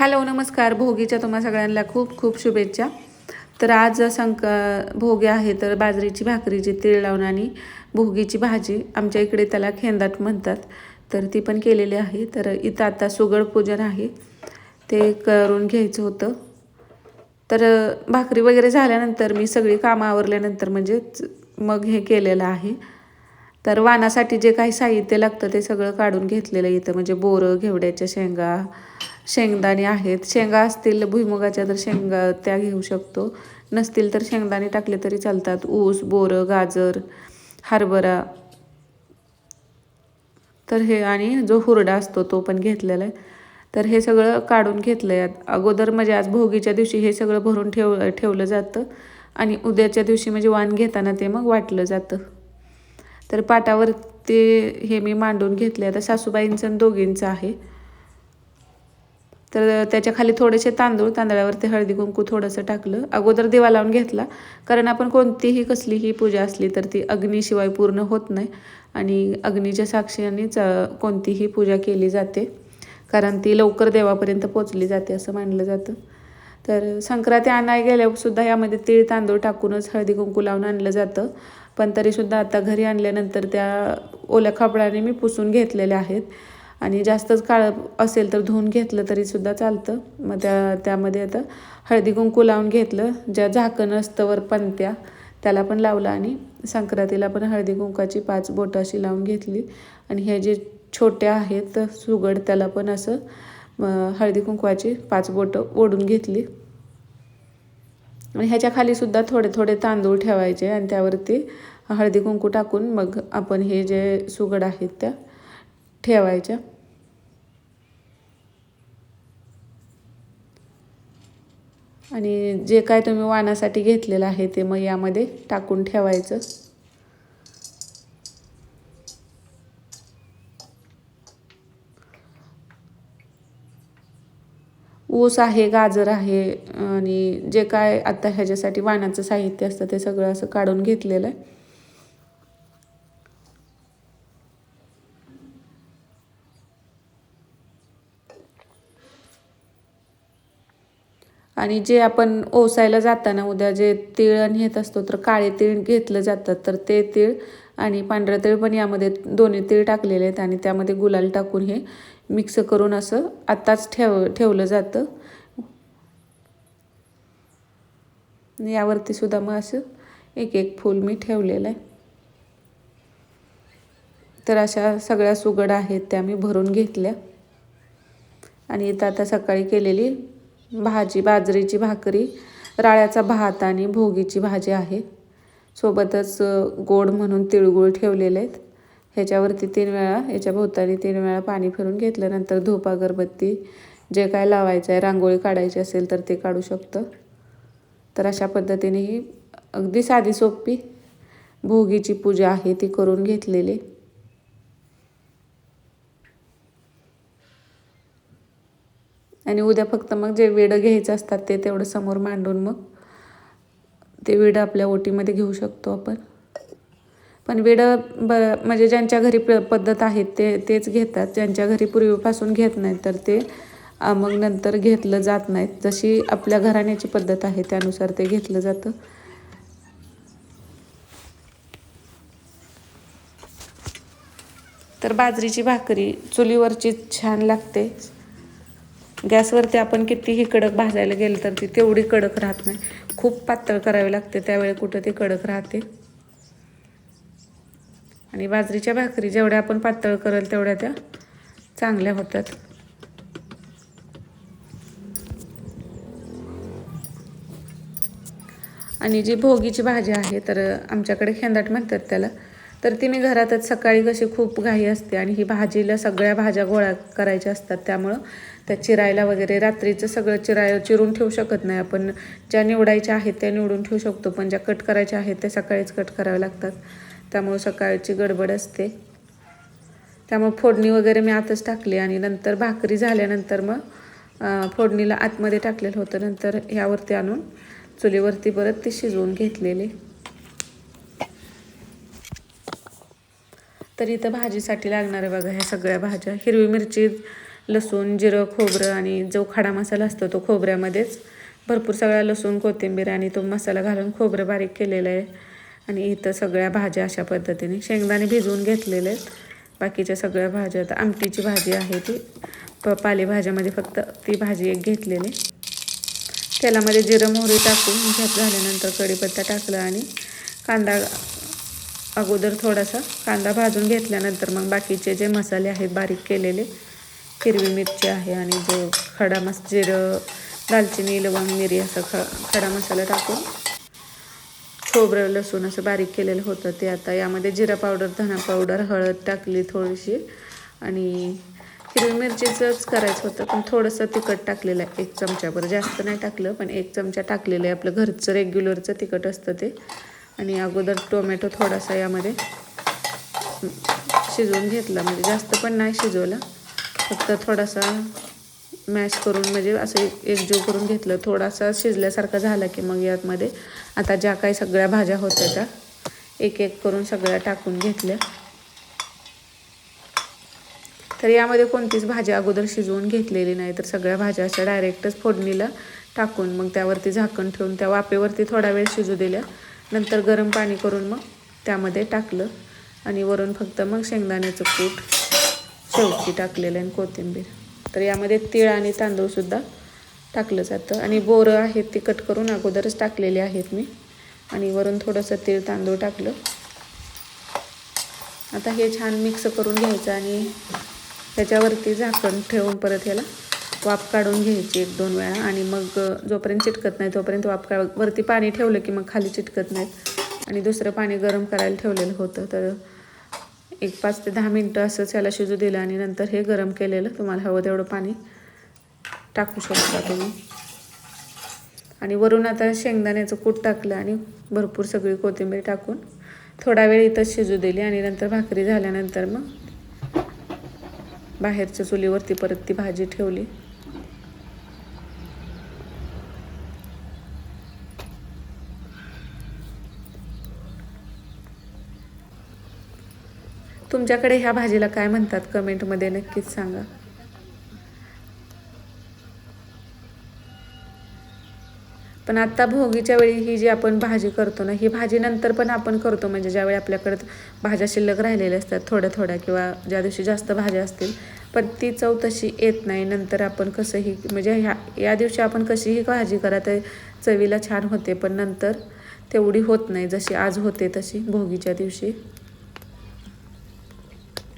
Hello नमस्कार. भोगीच्या तुम्हा सगळ्यांना खूप खूप शुभेच्छा. तर आज संक भोगे आहे तर बाजरीची भाकरीची तीळ लावून आणि भोगीची भाजी आमच्या इकडे त्याला खेंदाट म्हणतात. तर ती पण केलेली आहे. तर इथं आता सुगड पूजन आहे. ते करून घ्यायचं होतं. तर भाकरी वगैरे झाल्यानंतर मी सगळी कामं आवरल्यानंतर म्हणजेच मग हे केलेलं आहे. तर वाणासाठी जे काही साहित्य लागतं ते सगळं काढून घेतलेलं इथं. म्हणजे बोरं घेवड्याच्या शेंगा शेंगदाणे आहेत. शेंगा असतील भुईमुगाच्या तर शेंगा त्या घेऊ शकतो. नसतील तर शेंगदाणे टाकले तरी चालतात. ऊस बोरं गाजर हरभरा. तर हे आणि जो हुरडा असतो तो पण घेतलेला आहे. तर हे सगळं काढून घेतलं आहे अगोदर म्हणजे आज भोगीच्या दिवशी हे सगळं भरून ठेव ठेवलं जातं. आणि उद्याच्या दिवशी म्हणजे वाण घेताना ते मग वाटलं जातं. तर पाटावर ते हे मी मांडून घेतले आता सासूबाईंचं आणि दोघींचं आहे. तर त्याच्याखाली थोडेसे तांदूळ तांदळावरती हळदी कुंकू थोडंसं टाकलं. अगोदर दिवा लावून घेतला. कारण आपण कोणतीही कसलीही पूजा असली तर ती अग्नीशिवाय पूर्ण होत नाही. आणि अग्नीच्या साक्षीनेच कोणतीही पूजा केली जाते. कारण ती लवकर देवापर्यंत पोचली जाते असं मानलं जातं. तर संक्रांती आणाय गेल्यावर सुद्धा यामध्ये तीळ तांदूळ टाकूनच हळदी कुंकू लावून आणलं जातं. पण तरीसुद्धा आता घरी आणल्यानंतर त्या ओल्या खापडाने मी पुसून घेतलेल्या आहेत. आणि जास्तच काळ असेल तर धुवून घेतलं तरीसुद्धा चालतं. मग त्या त्यामध्ये आता हळदी कुंकू लावून घेतलं. ज्या झाकण असतं वर पणत्या त्याला पण लावलं आणि संक्रांतीला पण हळदी कुंकाची पाच बोटं अशी लावून घेतली. आणि हे जे छोट्या आहेत सुगड त्याला पण असं हळदी कुंकवाची पाच बोटं ओढून घेतली. आणि ह्याच्या खाली सुद्धा थोडे थोडे तांदूळ ठेवायचे आणि त्यावरती हळदी कुंकू टाकून मग आपण हे जे सुगड आहेत त्या ठेवायच्या. आणि जे काय तुम्ही वाणासाठी घेतलेलं आहे ते मग यामध्ये टाकून ठेवायचं. ऊस आहे गाजर आहे आणि जे काय आता ह्याच्यासाठी वाणाचं साहित्य असतं ते सगळं असं काढून घेतलेलं आहे. आणि जे आपण ओसायला जाताना उद्या जे तीळ आणि येत असतो तर काळे तीळ घेतलं जातात तर ते तीळ आणि पांढरं तीळ पण यामध्ये दोन्ही तीळ टाकलेले आहेत आणि त्यामध्ये गुलाल टाकून हे मिक्स करून असं आत्ताच ठेव ठेवलं जातं. यावरती सुद्धा मग असं एक एक फूल मी ठेवलेलं आहे. तर अशा सगळ्या सुगड आहेत त्या मी भरून घेतल्या. आणि इथं आता सकाळी केलेली भाजी बाजरीची भाकरी राळ्याचा भात आणि भोगीची भाजी आहे. सोबतच गोड म्हणून तिळगुळ ठेवलेले आहेत. ह्याच्यावरती तीन वेळा याच्या भोवताली तीन वेळा पाणी फिरून घेतलं नंतर धूप अगरबत्ती जे काय लावायचं आहे रांगोळी काढायची असेल तर ते काढू शकतं. तर अशा पद्धतीने ही अगदी साधी सोपी भोगीची पूजा आहे ती करून घेतलेली. आणि उद्या फक्त मग जे वेडं घ्यायचं असतात ते तेवढं समोर मांडून मग ते वेडं आपल्या ओटीमध्ये घेऊ शकतो आपण. पण वेडं ब म्हणजे ज्यांच्या घरी प पद्धत आहे ते तेच घेतात. ज्यांच्या घरी पूर्वीपासून घेत नाहीत तर ते मग नंतर घेतलं जात नाहीत. जशी आपल्या घराण्याची पद्धत आहे त्यानुसार ते घेतलं जातं. तर बाजरीची भाकरी चुलीवरची छान लागते. गॅसवरती आपण कितीही कडक भाजायला गेलं तर ती तेवढी कडक राहत नाही. खूप पातळ करावी लागते त्यावेळी कुठं ती कडक राहते. आणि बाजरीच्या भाकरी जेवढ्या आपण पातळ करेल तेवढ्या त्या चांगल्या होतात. आणि जी भोगीची भाजी आहे तर आमच्याकडे खेंदाट म्हणतात त्याला. तर ती मी घरातच सकाळी कशी खूप घाई असते आणि ही भाजीला सगळ्या भाज्या गोळा करायच्या असतात त्यामुळं त्या चिरायला वगैरे रात्रीचं सगळं चिराय चिरून ठेवू शकत नाही आपण. ज्या निवडायच्या आहेत त्या निवडून ठेवू शकतो पण ज्या कट करायच्या आहेत त्या सकाळीच कट कराव्या लागतात. त्यामुळं सकाळची गडबड असते. त्यामुळं फोडणी वगैरे मी आतच टाकली आणि नंतर भाकरी झाल्यानंतर मग फोडणीला आतमध्ये टाकलेलं होतं. नंतर ह्यावरती आणून चुलीवरती परत ती शिजवून घेतलेली. तर इथं भाजीसाठी लागणारं बघा ह्या सगळ्या भाज्या. हिरवी मिरची लसूण जिरं खोबरं आणि जो खडा मसाला असतो तो खोबऱ्यामध्येच भरपूर सगळा लसूण कोथिंबीर आणि तो मसाला घालून खोबरं बारीक केलेलं आहे. आणि इथं सगळ्या भाज्या अशा पद्धतीने शेंगदाणे भिजवून घेतलेले आहेत. बाकीच्या सगळ्या भाज्या आता आमटीची भाजी आहे ती. प पालेभाज्यामध्ये फक्त ती भाजी एक घेतलेली. तेलामध्ये जिरं मोहरी टाकून घेत झाल्यानंतर कढीपत्ता टाकला आणि कांदा अगोदर थोडासा कांदा भाजून घेतल्यानंतर मग बाकीचे जे मसाले आहेत बारीक केलेले हिरवी मिरची आहे आणि जो खडा मस जिरं दालचिनी लवंग मिरी असं ख खडा मसाला टाकून खोबरं लसूण असं बारीक केलेलं होतं ते आता यामध्ये जिरा पावडर धना पावडर हळद टाकली थोडीशी आणि हिरवी मिरचीचंच करायचं होतं पण थोडंसं तिखट टाकलेलं आहे एक चमच्याभर जास्त नाही टाकलं पण एक चमचा टाकलेलं आहे. आपलं घरचं रेग्युलरचं तिखट असतं ते. आणि अगोदर टोमॅटो थोडासा यामध्ये शिजवून घेतला. म्हणजे जास्त पण नाही शिजवला. फक्त थोडासा मॅश करून म्हणजे असं एक एकजीव करून घेतलं. थोडासा शिजल्यासारखा झाला की मग यातमध्ये आता ज्या काही सगळ्या भाज्या होत्या त्या एक एक करून सगळ्या टाकून घेतल्या. तर यामध्ये कोणतीच भाजी अगोदर शिजवून घेतलेली नाही. तर सगळ्या भाज्या अशा डायरेक्टच फोडणीला टाकून मग त्यावरती झाकण ठेवून त्या वाफेवरती थोडा वेळ शिजू दिल्या. नंतर गरम पाणी करून मग त्यामध्ये टाकलं. आणि वरून फक्त मग शेंगदाण्याचं कूट शेवटी टाकलेलं आणि कोथिंबीर. तर यामध्ये तीळ आणि तांदूळसुद्धा टाकलं जातं. आणि बोरं आहेत ती कट करून अगोदरच टाकलेले आहेत मी. आणि वरून थोडंसं तीळ तांदूळ टाकलं. आता हे छान मिक्स करून घ्यायचं आणि त्याच्यावरती झाकण ठेवून परत ह्याला वाफ काढून घ्यायची एक दोन वेळा आणि मग जोपर्यंत चिटकत नाही तोपर्यंत वाफ काढ वरती पाणी ठेवलं की मग खाली चिटकत नाहीत आणि दुसरं पाणी गरम करायला ठेवलेलं होतं. तर एक पाच ते दहा मिनटं असंच याला शिजू दिलं आणि नंतर हे गरम केलेलं. तुम्हाला हवं तेवढं पाणी टाकू शकता तुम्ही. आणि वरून आता शेंगदाण्याचं कूट टाकलं आणि भरपूर सगळी कोथिंबीर टाकून थोडा वेळ इथंच शिजू दिली आणि नंतर भाकरी झाल्यानंतर मग बाहेरच्या चुलीवरती परत ती भाजी ठेवली. तुमच्याकडे ह्या भाजीला काय म्हणतात? कमेंटमध्ये नक्कीच सांगा. पण आत्ता भोगीच्या वेळी ही जी आपण भाजी करतो ना ही भाजी नंतर पण आपण करतो. म्हणजे ज्यावेळी आपल्याकडे भाज्या शिल्लक राहिलेल्या असतात थोड्या थोड्या किंवा ज्या दिवशी जास्त भाज्या असतील पण ती चव तशी येत नाही. नंतर आपण कसंही म्हणजे ह्या या दिवशी आपण कशीही भाजी करा तर चवीला छान होते पण नंतर तेवढी होत नाही. जशी आज होते तशी भोगीच्या दिवशी.